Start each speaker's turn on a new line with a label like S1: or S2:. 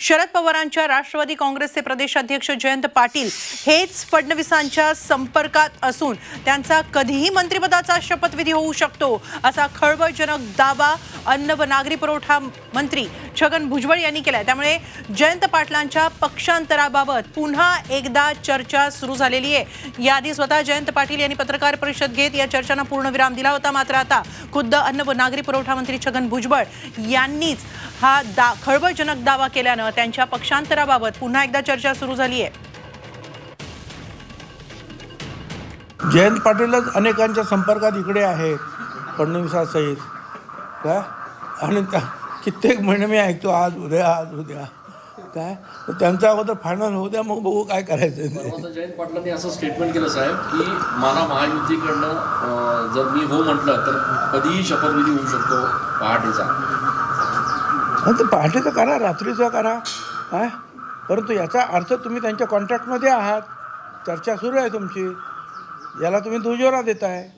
S1: शरद पवारांच्या राष्ट्रवादी काँग्रेसचे प्रदेशाध्यक्ष जयंत पाटील हेच फडणवीसांच्या संपर्कात असून त्यांचा कधीही मंत्रिपदाचा शपथविधी होऊ शकतो असा खळबळजनक दावा अन्न व नागरी पुरवठा मंत्री छगन भुजबळ यांनी केलाय. त्यामुळे जयंत पाटलांच्या पक्षांतराबाबत पुन्हा एकदा चर्चा सुरू झालेली आहे. याआधी स्वतः जयंत पाटील यांनी पत्रकार परिषद घेत या चर्चांना पूर्णविराम दिला होता. मात्र आता खुद्द अन्न व नागरी पुरवठा मंत्री छगन भुजबळ यांनीच हा दा खळबळजनक दावा केल्यानं त्यांच्या पक्षांतराबाबत पुन्हा एकदा चर्चा सुरू झाली आहे.
S2: जयंत पाटीलच अनेकांच्या संपर्कात इकडे आहेत फडणवीसासहित. काय आणि त्या कित्येक महिने मी ऐकतो आज उद्या आज उद्या. काय? तर त्यांचा अगोदर फायनल होऊ द्या मग बघू काय करायचं ते.
S3: जयंत पाटलांनी असं स्टेटमेंट केलं साहेब की मला महायुतीकडनं जर मी हो म्हटलं तर कधीही शपथविधी होऊ शकतो पहाटेचा.
S2: ते पहाटेचं करा रात्रीचं करा. काय परंतु याचा अर्थ तुम्ही त्यांच्या कॉन्ट्रॅक्टमध्ये आहात. चर्चा सुरू आहे तुमची. याला तुम्ही दुजोरा देताय.